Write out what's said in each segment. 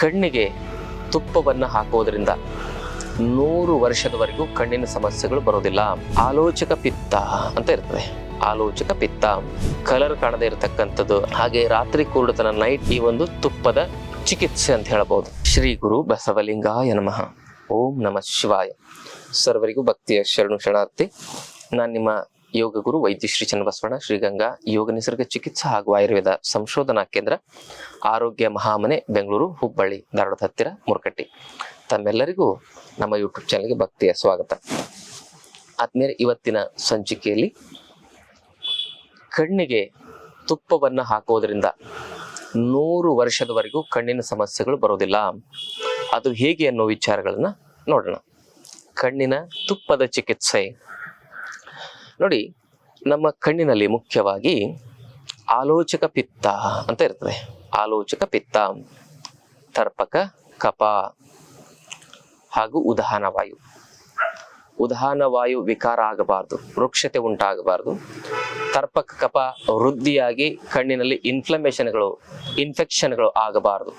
ಕಣ್ಣಿಗೆ ತುಪ್ಪವನ್ನು ಹಾಕುವುದರಿಂದ ನೂರು ವರ್ಷದವರೆಗೂ ಕಣ್ಣಿನ ಸಮಸ್ಯೆಗಳು ಬರೋದಿಲ್ಲ ಆಲೋಚಕ ಪಿತ್ತ ಅಂತ ಇರ್ತದೆ. ಆಲೋಚಕ ಪಿತ್ತ. ಕಲರ್ ಕಾಣದೇ ಇರತಕ್ಕಂಥದ್ದು. ಹಾಗೆ ರಾತ್ರಿ ಕೂಡತನ ನೈಟ್ ಈ ಒಂದು ತುಪ್ಪದ ಚಿಕಿತ್ಸೆ ಅಂತ ಹೇಳಬಹುದು. ಶ್ರೀ ಗುರು ಬಸವಲಿಂಗಾಯ ನಮಃ. ಓಂ ನಮಃ ಶಿವಾಯ. ಸರ್ವರಿಗೂ ಭಕ್ತಿಯ ಶರಣು ಶರಣಾರ್ಥಿ, ನಾನು ನಿಮ್ಮ ಯೋಗ ಗುರು ವೈದ್ಯ ಶ್ರೀ ಚನ್ನಬಸವಣ್ಣ ಶ್ರೀಗಂಗಾ ಯೋಗ ನಿಸರ್ಗ ಚಿಕಿತ್ಸಾ ಹಾಗೂ ಆಯುರ್ವೇದ ಸಂಶೋಧನಾ ಕೇಂದ್ರ, ಆರೋಗ್ಯ ಮಹಾಮನೆ, ಬೆಂಗಳೂರು, ಹುಬ್ಬಳ್ಳಿ, ಧಾರವಾಡದ ಹತ್ತಿರ, ಮುರ್ಕಟ್ಟಿ. ತಮ್ಮೆಲ್ಲರಿಗೂ ನಮ್ಮ ಯೂಟ್ಯೂಬ್ ಚಾನಲ್ಗೆ ಭಕ್ತಿಯ ಸ್ವಾಗತ. ಆದ್ಮೇಲೆ ಇವತ್ತಿನ ಸಂಚಿಕೆಯಲ್ಲಿ ಕಣ್ಣಿಗೆ ತುಪ್ಪವನ್ನು ಹಾಕೋದ್ರಿಂದ ನೂರು ವರ್ಷದವರೆಗೂ ಕಣ್ಣಿನ ಸಮಸ್ಯೆಗಳು ಬರೋದಿಲ್ಲ ಅದು ಹೇಗೆ ಅನ್ನೋ ವಿಚಾರಗಳನ್ನ ನೋಡೋಣ. ಕಣ್ಣಿನ ತುಪ್ಪದ ಚಿಕಿತ್ಸೆ ನೋಡಿ, ನಮ್ಮ ಕಣ್ಣಿನಲ್ಲಿ ಮುಖ್ಯವಾಗಿ ಆಲೋಚಕ ಪಿತ್ತ ಅಂತ ಇರ್ತದೆ. ಆಲೋಚಕ ಪಿತ್ತ, ತರ್ಪಕ ಕಪ ಹಾಗೂ ಉದಾಹನವಾಯು ವಾಯು. ಉದಾಹನ ವಾಯು ವಿಕಾರ ಆಗಬಾರ್ದು, ವೃಕ್ಷತೆ ಉಂಟಾಗಬಾರ್ದು. ತರ್ಪಕ ಕಪ ವೃದ್ಧಿಯಾಗಿ ಕಣ್ಣಿನಲ್ಲಿ ಇನ್ಫ್ಲಮೇಷನ್ಗಳು ಇನ್ಫೆಕ್ಷನ್ಗಳು ಆಗಬಾರದು.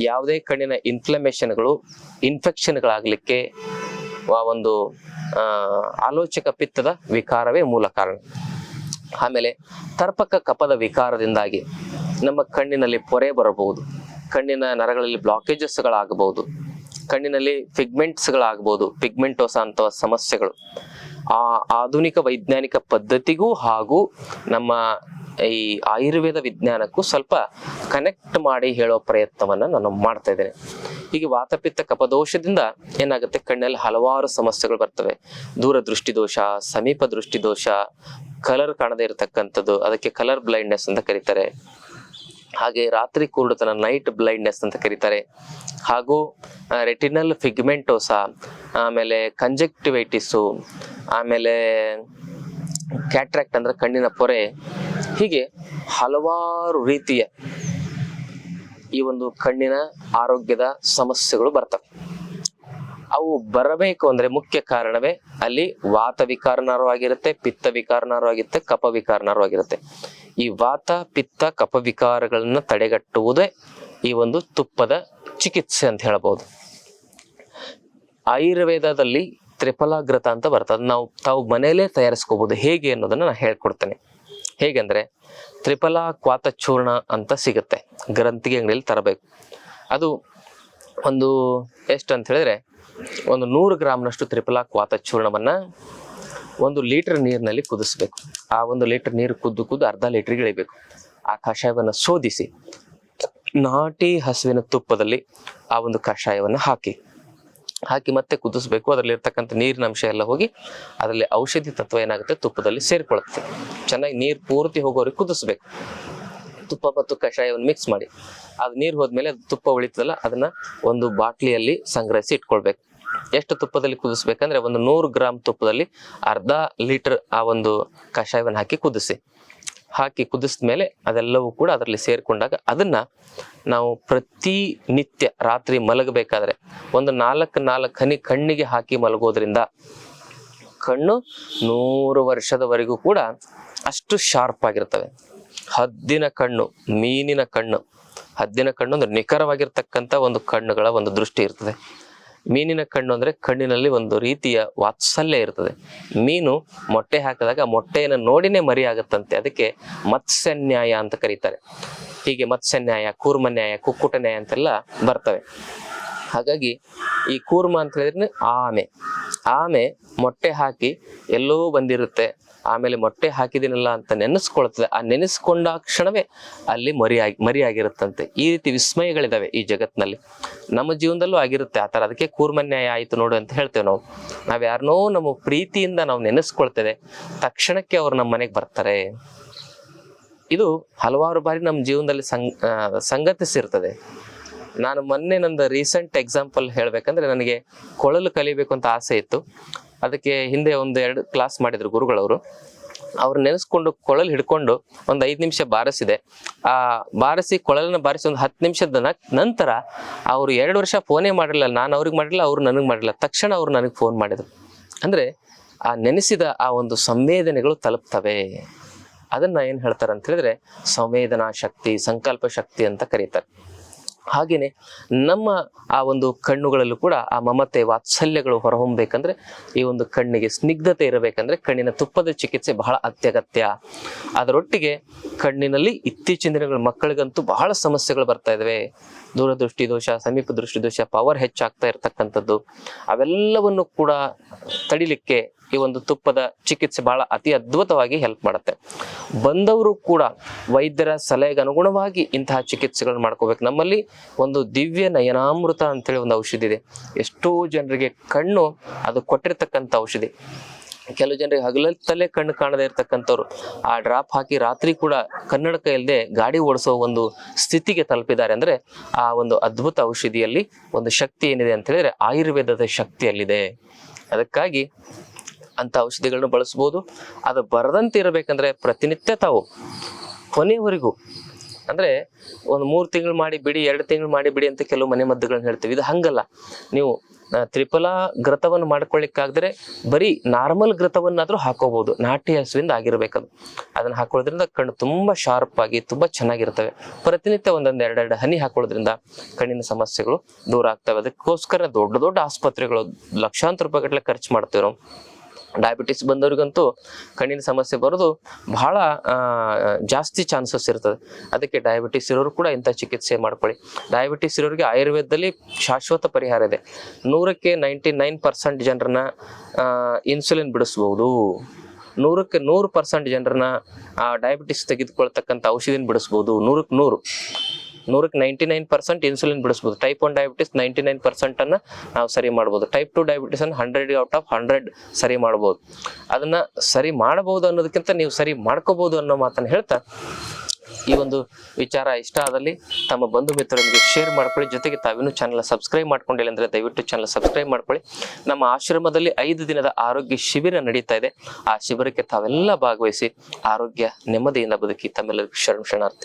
ಯಾವುದೇ ಕಣ್ಣಿನ ಇನ್ಫ್ಲಮೇಷನ್ಗಳು ಇನ್ಫೆಕ್ಷನ್ಗಳಾಗಲಿಕ್ಕೆ ಒಂದು ಆಲೋಚಕ ಪಿತ್ತದ ವಿಕಾರವೇ ಮೂಲ ಕಾರಣ. ಆಮೇಲೆ ತರ್ಪಕ ಕಪದ ವಿಕಾರದಿಂದಾಗಿ ನಮ್ಮ ಕಣ್ಣಿನಲ್ಲಿ ಪೊರೆ ಬರಬಹುದು. ಕಣ್ಣಿನ ನರಗಳಲ್ಲಿ ಬ್ಲಾಕೇಜಸ್ಗಳಾಗಬಹುದು ಕಣ್ಣಿನಲ್ಲಿ ಫಿಗ್ಮೆಂಟ್ಸ್ಗಳಾಗಬಹುದು ಪಿಗ್ಮೆಂಟೋಸ ಅಂತ ಸಮಸ್ಯೆಗಳು. ಆ ಆಧುನಿಕ ವೈಜ್ಞಾನಿಕ ಪದ್ಧತಿಗೂ ಹಾಗೂ ನಮ್ಮ ಈ ಆಯುರ್ವೇದ ವಿಜ್ಞಾನಕ್ಕೂ ಸ್ವಲ್ಪ ಕನೆಕ್ಟ್ ಮಾಡಿ ಹೇಳೋ ಪ್ರಯತ್ನವನ್ನ ನಾನು ಮಾಡ್ತಾ ಇದ್ದೇನೆ. ಹೀಗೆ ವಾತಪಿತ್ತ ಕಪದೋಷದಿಂದ ಏನಾಗುತ್ತೆ? ಕಣ್ಣಲ್ಲಿ ಹಲವಾರು ಸಮಸ್ಯೆಗಳು ಬರ್ತವೆ. ದೂರ ದೃಷ್ಟಿ ದೋಷ ಸಮೀಪ ದೃಷ್ಟಿ ದೋಷ ಕಲರ್ ಕಾಣದೇ ಇರತಕ್ಕಂಥದ್ದು, ಅದಕ್ಕೆ ಕಲರ್ ಬ್ಲೈಂಡ್ನೆಸ್ ಅಂತ ಕರೀತಾರೆ. ಹಾಗೆ ರಾತ್ರಿ ಕುರುಡುತನ ನೈಟ್ ಬ್ಲೈಂಡ್ನೆಸ್ ಅಂತ ಕರೀತಾರೆ. ಹಾಗೂ ರೆಟಿನಲ್ ಫಿಗ್ಮೆಂಟೋಸ ಆಮೇಲೆ ಕಂಜೆಕ್ಟಿವೈಟಿಸು ಆಮೇಲೆ ಕ್ಯಾಟ್ರಾಕ್ಟ್ ಅಂದ್ರೆ ಕಣ್ಣಿನ ಪೊರೆ ಹೀಗೆ ಹಲವಾರು ರೀತಿಯ ಈ ಒಂದು ಕಣ್ಣಿನ ಆರೋಗ್ಯದ ಸಮಸ್ಯೆಗಳು ಬರ್ತವೆ. ಅವು ಬರಬೇಕು ಅಂದ್ರೆ ಮುಖ್ಯ ಕಾರಣವೇ ಅಲ್ಲಿ ವಾತ ವಿಕಾರನರವಾಗಿರುತ್ತೆ, ಪಿತ್ತ ವಿಕಾರನರವಾಗಿರುತ್ತೆ, ಕಪ ವಿಕಾರನರವಾಗಿರುತ್ತೆ. ಈ ವಾತ, ಪಿತ್ತ, ಕಪ ವಿಕಾರಗಳನ್ನ ತಡೆಗಟ್ಟುವುದೇ ಈ ಒಂದು ತುಪ್ಪದ ಚಿಕಿತ್ಸೆ ಅಂತ ಹೇಳಬಹುದು ಆಯುರ್ವೇದದಲ್ಲಿ ತ್ರಿಫಲಾಗ್ರತ ಅಂತ ಬರ್ತದೆ. ನಾವು ತಾವು ಮನೆಯಲ್ಲೇ ತಯಾರಿಸ್ಕೋಬಹುದು ಹೇಗೆ ಅನ್ನೋದನ್ನ ನಾನು ಹೇಳ್ಕೊಡ್ತೇನೆ. ಹೇಗೆಂದ್ರೆ ತ್ರಿಫಲ ಕ್ವಾತ ಚೂರ್ಣ ಅಂತ ಸಿಗುತ್ತೆ, ಗ್ರಂಥಿಗೆ ಅಂಗಡಿಯಲ್ಲಿ ತರಬೇಕು. ಅದು ಒಂದು ಎಷ್ಟು ಅಂತ ಹೇಳಿದ್ರೆ ಒಂದು ನೂರು ಗ್ರಾಮ್ನಷ್ಟು ತ್ರಿಫಲ ಕ್ವಾತ ಚೂರ್ಣವನ್ನು ಒಂದು ಲೀಟರ್ ನೀರಿನಲ್ಲಿ ಕುದಿಸ್ಬೇಕು. ಆ ಒಂದು ಲೀಟರ್ ನೀರು ಕುದ್ದು ಕುದ್ದು ಅರ್ಧ ಲೀಟರ್ಗೆ ಇಳಿಬೇಕು. ಆ ಕಷಾಯವನ್ನು ಶೋಧಿಸಿ ನಾಟಿ ಹಸುವಿನ ತುಪ್ಪದಲ್ಲಿ ಆ ಒಂದು ಕಷಾಯವನ್ನು ಹಾಕಿ. ಹಾಕಿ ಮತ್ತೆ ಕುದಿಸ್ಬೇಕು. ಅದರಲ್ಲಿ ಇರ್ತಕ್ಕಂಥ ನೀರಿನ ಅಂಶ ಎಲ್ಲ ಹೋಗಿ ಅದರಲ್ಲಿ ಔಷಧಿ ತತ್ವ ಏನಾಗುತ್ತೆ? ತುಪ್ಪದಲ್ಲಿ ಸೇರಿಕೊಳ್ಳುತ್ತೆ ಚೆನ್ನಾಗಿ ನೀರು ಪೂರ್ತಿ ಹೋಗೋರಿಗೆ ಕುದಿಸ್ಬೇಕು. ತುಪ್ಪ ಮತ್ತು ಕಷಾಯವನ್ನು ಮಿಕ್ಸ್ ಮಾಡಿ. ಅದು ನೀರು ಹೋದ್ಮೇಲೆ ಅದು ತುಪ್ಪ ಉಳಿತದಲ್ಲ, ಅದನ್ನ ಒಂದು ಬಾಟ್ಲಿಯಲ್ಲಿ ಸಂಗ್ರಹಿಸಿ ಇಟ್ಕೊಳ್ಬೇಕು. ಎಷ್ಟು ತುಪ್ಪದಲ್ಲಿ ಕುದಿಸ್ಬೇಕಂದ್ರೆ ಒಂದು ನೂರು ಗ್ರಾಮ್ ತುಪ್ಪದಲ್ಲಿ ಅರ್ಧ ಲೀಟರ್ ಆ ಒಂದು ಕಷಾಯವನ್ನು ಹಾಕಿ ಕುದಿಸಿ. ಹಾಕಿ ಕುದಿಸಿದ ಮೇಲೆ ಅದೆಲ್ಲವೂ ಕೂಡ ಅದರಲ್ಲಿ ಸೇರಿಕೊಂಡಾಗ ಅದನ್ನ ನಾವು ಪ್ರತಿ ನಿತ್ಯ ರಾತ್ರಿ ಮಲಗಬೇಕಾದ್ರೆ ಒಂದು ನಾಲ್ಕು ನಾಲ್ಕು ಹನಿ ಕಣ್ಣಿಗೆ ಹಾಕಿ ಮಲಗೋದ್ರಿಂದ ಕಣ್ಣು ನೂರು ವರ್ಷದವರೆಗೂ ಕೂಡ ಅಷ್ಟು ಶಾರ್ಪ್ ಆಗಿರ್ತವೆ. ಹದ್ದಿನ ಕಣ್ಣು, ಮೀನಿನ ಕಣ್ಣು, ಹದ್ದಿನ ಕಣ್ಣು ಅಂದ್ರೆ ನಿಖರವಾಗಿರ್ತಕ್ಕಂಥ ಒಂದು ಕಣ್ಣುಗಳ ಒಂದು ದೃಷ್ಟಿ ಇರ್ತದೆ. ಮೀನಿನ ಕಣ್ಣು ಅಂದ್ರೆ ಕಣ್ಣಿನಲ್ಲಿ ಒಂದು ರೀತಿಯ ವಾತ್ಸಲ್ಯ ಇರ್ತದೆ. ಮೀನು ಮೊಟ್ಟೆ ಹಾಕಿದಾಗ ಮೊಟ್ಟೆಯನ್ನು ನೋಡಿನೇ ಮರಿ ಆಗತ್ತಂತೆ ಅದಕ್ಕೆ ಮತ್ಸ್ಯನ್ಯಾಯ ಅಂತ ಕರೀತಾರೆ. ಹೀಗೆ ಮತ್ಸ್ಯನ್ಯಾಯ, ಕೂರ್ಮನ್ಯಾಯ ಕುಕ್ಕುಟ ನ್ಯಾಯ ಅಂತೆಲ್ಲ ಬರ್ತವೆ. ಹಾಗಾಗಿ ಈ ಕೂರ್ಮ ಅಂತ ಹೇಳಿದ್ರೆ ಆಮೆ. ಆಮೆ ಮೊಟ್ಟೆ ಹಾಕಿ ಎಲ್ಲೋ ಬಂದಿರುತ್ತೆ. ಆಮೇಲೆ ಮೊಟ್ಟೆ ಹಾಕಿದಿನಲ್ಲ ಅಂತ ನೆನೆಸ್ಕೊಳ್ತದೆ. ಆ ನೆನೆಸ್ಕೊಂಡ ಕ್ಷಣವೇ ಅಲ್ಲಿ ಮರಿಯಾಗಿ, ಮರಿಯಾಗಿರುತ್ತಂತೆ. ಈ ರೀತಿ ವಿಸ್ಮಯಗಳಿದಾವೆ ಈ ಜಗತ್ತಿನಲ್ಲಿ ನಮ್ಮ ಜೀವನದಲ್ಲೂ ಆಗಿರುತ್ತೆ. ಆ ಥರ ಅದಕ್ಕೆ ಕೂರ್ಮನ್ಯಾಯ ಆಯಿತು ನೋಡು ಅಂತ ಹೇಳ್ತೇವೆ ನಾವು. ನಾವು ಯಾರನ್ನೋ ನಮ್ಮ ಪ್ರೀತಿಯಿಂದ ನಾವು ನೆನೆಸ್ಕೊಳ್ತೇವೆ. ತಕ್ಷಣಕ್ಕೆ ಅವ್ರು ನಮ್ಮ ಮನೆಗೆ ಬರ್ತಾರೆ. ಇದು ಹಲವಾರು ಬಾರಿ ನಮ್ಮ ಜೀವನದಲ್ಲಿ ಸಂಗ್ ಸಂಗತಿಸಿರ್ತದೆ. ನಾನು ಮೊನ್ನೆ ನಂದು ರೀಸೆಂಟ್ ಎಕ್ಸಾಂಪಲ್ ಹೇಳ್ಬೇಕಂದ್ರೆ ನನಗೆ ಕೊಳಲು ಕಲಿಬೇಕು ಅಂತ ಆಸೆ ಇತ್ತು. ಅದಕ್ಕೆ ಹಿಂದೆ ಒಂದು ಎರಡು ಕ್ಲಾಸ್ ಮಾಡಿದ್ರು ಗುರುಗಳವರು. ಅವ್ರು ನೆನೆಸ್ಕೊಂಡು ಕೊಳಲು ಹಿಡ್ಕೊಂಡು ಒಂದು ಐದು ನಿಮಿಷ ಬಾರಿಸಿದೆ. ಆ ಬಾರಿಸಿ ಕೊಳಲನ್ನು ಬಾರಿಸಿ ಒಂದು ಹತ್ತು ನಿಮಿಷದ ನಂತರ ಅವರು ಎರಡು ವರ್ಷ ಫೋನೇ ಮಾಡಿರಲಿಲ್ಲ, ನಾನು ಅವ್ರಿಗೆ ಮಾಡಿರಲಿಲ್ಲ, ಅವ್ರು ನನಗೆ ಮಾಡಿರಲಿಲ್ಲ. ತಕ್ಷಣ ಅವ್ರು ನನಗೆ ಫೋನ್ ಮಾಡಿದರು. ಅಂದರೆ ಆ ನೆನೆಸಿದ ಆ ಒಂದು ಸಂವೇದನೆಗಳು ತಲುಪ್ತವೆ. ಅದನ್ನು ಏನು ಹೇಳ್ತಾರೆ ಅಂತ ಹೇಳಿದ್ರೆ ಸಂವೇದನಾ ಶಕ್ತಿ, ಸಂಕಲ್ಪ ಶಕ್ತಿ ಅಂತ ಕರೀತಾರೆ. ಹಾಗೆಯೇ ನಮ್ಮ ಆ ಒಂದು ಕಣ್ಣುಗಳಲ್ಲೂ ಕೂಡ ಆ ಮಮತೆ ವಾತ್ಸಲ್ಯಗಳು ಹೊರಹೊಮ್ಮಬೇಕಂದ್ರೆ ಈ ಒಂದು ಕಣ್ಣಿಗೆ ಸ್ನಿಗ್ಧತೆ ಇರಬೇಕಂದ್ರೆ ಕಣ್ಣಿನ ತುಪ್ಪದ ಚಿಕಿತ್ಸೆ ಬಹಳ ಅತ್ಯಗತ್ಯ. ಅದರೊಟ್ಟಿಗೆ ಕಣ್ಣಿನಲ್ಲಿ ಇತ್ತೀಚಿನ ದಿನಗಳ ಮಕ್ಕಳಿಗಂತೂ ಬಹಳ ಸಮಸ್ಯೆಗಳು ಬರ್ತಾ ಇದಾವೆ. ದೂರದೃಷ್ಟಿ ದೋಷ, ಸಮೀಪ ದೃಷ್ಟಿ ದೋಷ ಪವರ್ ಹೆಚ್ಚಾಗ್ತಾ ಇರತಕ್ಕಂಥದ್ದು. ಅವೆಲ್ಲವನ್ನು ಕೂಡ ತಡಿಲಿಕ್ಕೆ ಈ ಒಂದು ತುಪ್ಪದ ಚಿಕಿತ್ಸೆ ಬಹಳ ಅತಿ ಅದ್ಭುತವಾಗಿ ಹೆಲ್ಪ್ ಮಾಡುತ್ತೆ. ಬಂದವರು ಕೂಡ ವೈದ್ಯರ ಸಲಹೆಗೆ ಅನುಗುಣವಾಗಿ ಇಂತಹ ಚಿಕಿತ್ಸೆಗಳನ್ನು ಮಾಡ್ಕೋಬೇಕು. ನಮ್ಮಲ್ಲಿ ಒಂದು ದಿವ್ಯ ನಯನಾಮೃತ ಅಂತೇಳಿ ಒಂದು ಔಷಧಿ ಇದೆ. ಎಷ್ಟೋ ಜನರಿಗೆ ಕಣ್ಣು ಅದು ಕೊಟ್ಟಿರ್ತಕ್ಕಂಥ ಔಷಧಿ. ಕೆಲವು ಜನರಿಗೆ ಹಗಲತ್ತಲ್ಲೇ ಕಣ್ಣು ಕಾಣದೇ ಇರತಕ್ಕಂಥವ್ರು. ಆ ಡ್ರಾಪ್ ಹಾಕಿ ರಾತ್ರಿ ಕೂಡ ಕನ್ನಡಕ ಇಲ್ಲದೆ ಗಾಡಿ ಓಡಿಸೋ ಒಂದು ಸ್ಥಿತಿಗೆ ತಲುಪಿದ್ದಾರೆ ಅಂದ್ರೆ ಆ ಒಂದು ಅದ್ಭುತ ಔಷಧಿಯಲ್ಲಿ ಒಂದು ಶಕ್ತಿ ಏನಿದೆ ಅಂತ ಹೇಳಿದ್ರೆ ಆಯುರ್ವೇದದ ಶಕ್ತಿಯಲ್ಲಿದೆ. ಅದಕ್ಕಾಗಿ ಅಂತ ಔಷಧಿಗಳನ್ನ ಬಳಸ್ಬೋದು. ಅದು ಬರದಂತೆ ಇರಬೇಕಂದ್ರೆ ಪ್ರತಿನಿತ್ಯ ತಾವು ಕೊನೆಯವರೆಗೂ ಅಂದ್ರೆ ಒಂದು ಮೂರು ತಿಂಗಳು ಮಾಡಿ ಬಿಡಿ, ಎರಡು ತಿಂಗಳು ಮಾಡಿ ಬಿಡಿ ಅಂತ ಕೆಲವು ಮನೆ ಮದ್ದುಗಳನ್ನ ಹೇಳ್ತೀವಿ. ಇದು ಹಂಗಲ್ಲ. ನೀವು ತ್ರಿಪಲ ತ್ರಿಫಲ ಗ್ರತವನ್ನು ಮಾಡ್ಕೊಳ್ಳಿಕ್ಕಾಗದ್ರೆ ಬರೀ ನಾರ್ಮಲ್ ಗ್ರತವನ್ನಾದ್ರೂ ಹಾಕೋಬಹುದು ನಾಟಿ ಹಸುವಿಂದ ಆಗಿರ್ಬೇಕದು. ಅದನ್ನ ಹಾಕೊಳ್ಳೋದ್ರಿಂದ ಕಣ್ಣು ತುಂಬಾ ಶಾರ್ಪ್ ಆಗಿ ತುಂಬಾ ಚೆನ್ನಾಗಿರ್ತವೆ. ಪ್ರತಿನಿತ್ಯ ಒಂದೊಂದು ಎರಡೆರಡು ಹನಿ ಹಾಕೊಳ್ಳೋದ್ರಿಂದ ಕಣ್ಣಿನ ಸಮಸ್ಯೆಗಳು ದೂರ ಆಗ್ತವೆ. ಅದಕ್ಕೋಸ್ಕರ ದೊಡ್ಡ ದೊಡ್ಡ ಆಸ್ಪತ್ರೆಗಳು ಲಕ್ಷಾಂತರ ರೂಪಾಯಿ ಗಟ್ಟಲೆ ಖರ್ಚು ಮಾಡ್ತೀವಿ ನಾವು ಡಯಾಬಿಟಿಸ್ ಬಂದವರಿಗಂತೂ ಕಣ್ಣಿನ ಸಮಸ್ಯೆ ಬರೋದು ಬಹಳ ಜಾಸ್ತಿ ಚಾನ್ಸಸ್ ಇರ್ತದೆ. ಅದಕ್ಕೆ ಡಯಾಬಿಟಿಸ್ ಇರೋರು ಕೂಡ ಇಂಥ ಚಿಕಿತ್ಸೆ ಮಾಡ್ಕೊಳ್ಳಿ. ಡಯಾಬಿಟಿಸ್ ಇರೋರಿಗೆ ಆಯುರ್ವೇದದಲ್ಲಿ ಶಾಶ್ವತ ಪರಿಹಾರ ಇದೆ. ನೂರಕ್ಕೆ ನೈಂಟಿ ನೈನ್ ಪರ್ಸೆಂಟ್ ಜನರನ್ನ ಇನ್ಸುಲಿನ್ ಬಿಡಿಸ್ಬೋದು. ನೂರಕ್ಕೆ ನೂರು ಪರ್ಸೆಂಟ್ ಜನರನ್ನ ಡಯಾಬಿಟಿಸ್ ತೆಗೆದುಕೊಳ್ತಕ್ಕಂಥ ಔಷಧಿನ ಬಿಡಿಸ್ಬೋದು. ನೂರಕ್ಕೆ ನೂರು. ನೂರಕ್ಕೆ ninety nine percent insulin ಬಿಡಿಸ್ಬೋದು. Type one diabetes ninety nine percent ಅನ್ನ ನಾವು ಸರಿ ಮಾಡ್ಬೋದು. ಟೈಪ್ ಟು ಡಯಾಬಿಟಿಸ್ ಅನ್ನು ಹಂಡ್ರೆಡ್ ಔಟ್ ಆಫ್ ಹಂಡ್ರೆಡ್ ಸರಿ ಮಾಡ್ಬೋದು. ಅದನ್ನ ಸರಿ ಮಾಡಬಹುದು ಅನ್ನೋದಕ್ಕಿಂತ ನೀವು ಸರಿ ಮಾಡ್ಕೋಬಹುದು ಅನ್ನೋ ಮಾತನ್ನು ಹೇಳ್ತಾ ಈ ಒಂದು ವಿಚಾರ ಇಷ್ಟ ಆದಲ್ಲಿ ತಮ್ಮ ಬಂಧು ಮಿತ್ರರೊಂದಿಗೆ ಶೇರ್ ಮಾಡ್ಕೊಳ್ಳಿ. ಜೊತೆಗೆ ತಾವಿನ್ನೂ ಚಾನಲ್ ಸಬ್ಸ್ಕ್ರೈಬ್ ಮಾಡ್ಕೊಂಡಿಲ್ಲ ಅಂದ್ರೆ ದಯವಿಟ್ಟು ಚಾನಲ್ ಸಬ್ಸ್ಕ್ರೈಬ್ ಮಾಡ್ಕೊಳ್ಳಿ. ನಮ್ಮ ಆಶ್ರಮದಲ್ಲಿ ಐದು ದಿನದ ಆರೋಗ್ಯ ಶಿಬಿರ ನಡೀತಾ ಇದೆ. ಆ ಶಿಬಿರಕ್ಕೆ ತಾವೆಲ್ಲ ಭಾಗವಹಿಸಿ ಆರೋಗ್ಯ ನೆಮ್ಮದಿಯಿಂದ ಬದುಕಿ ತಮ್ಮೆಲ್ಲರಿಗೂ ಶರಣ ಶರಣಾರ್ಥಿ.